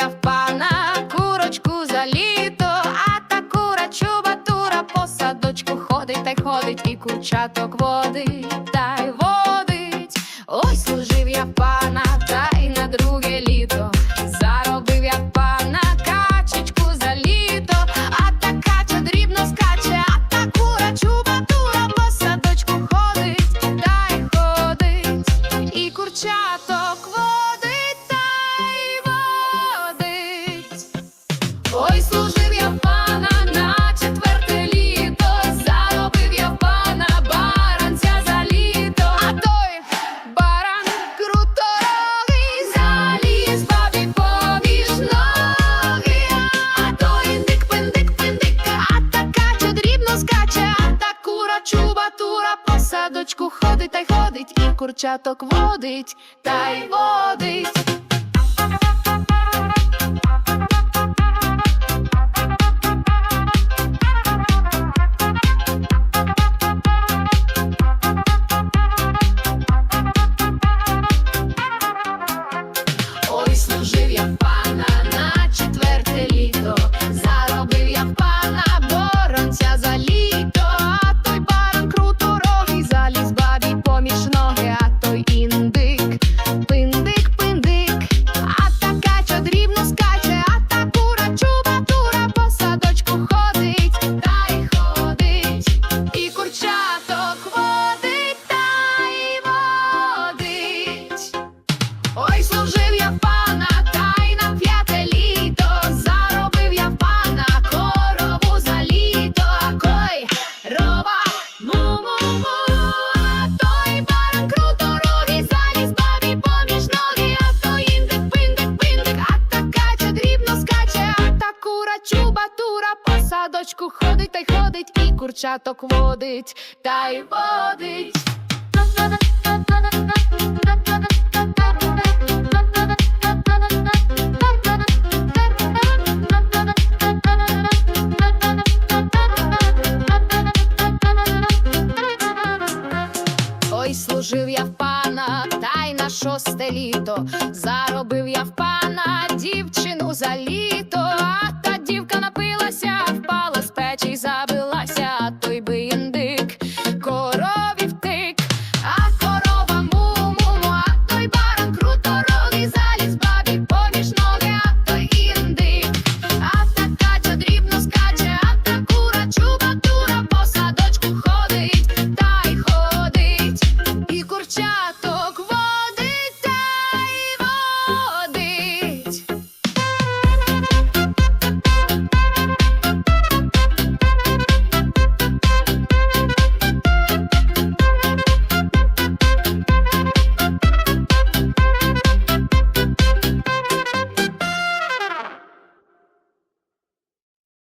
я в пана курочку за літо, а та кура чубатура по садочку ходить та й ходить, і курчаток водить та й водить. Ой, служив я в пана ходить та й ходить, і курчаток водить та й водить. садочку ходить та й ходить, і курчаток водить, та й водить. Ой, служив я в пана, та й на шосте літо заробив.